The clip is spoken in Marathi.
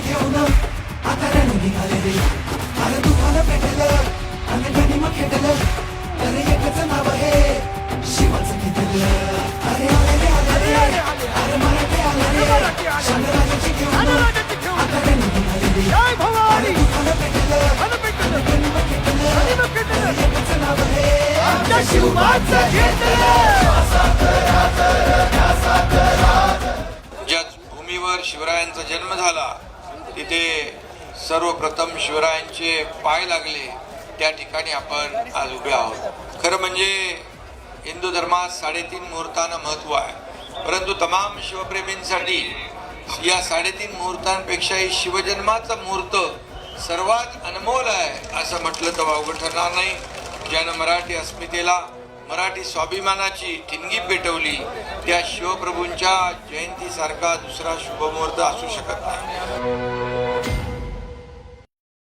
घेऊन आता रण निघाले रे अरे तुफान पेटलं आणि गनिम खेटलं. तर एकच नाव आहे शिवाचं घेतलं अरे आले रे आले रे अरे मराठे आले रे शंकराजाची घेऊन आता रण निघाले रे अरे तुफान पेटलं आणि गनिम खेटलं. तर एकच नाव आहे. आमच्या शिवबाचं शिवरायांचा जन्म झाला. तिथे सर्वप्रथम शिवरायांचे पाय लागले. त्या ठिकाणी आपण आज उभे आहोत. खरं म्हणजे हिंदू धर्मात साडेतीन मुहूर्तांना महत्त्व आहे. परंतु तमाम शिवप्रेमींसाठी या साडेतीन मुहूर्तांपेक्षाही शिवजन्माचा मुहूर्त सर्वात अनमोल आहे असं म्हटलं तर वावगं ठरणार नाही. ज्यानं मराठी अस्मितेला मराठी स्वाभिमानाची ठिणगी पेटवली. त्या शिवप्रभूंच्या जयंतीसारखा दुसरा शुभमुहूर्त असू शकत नाही.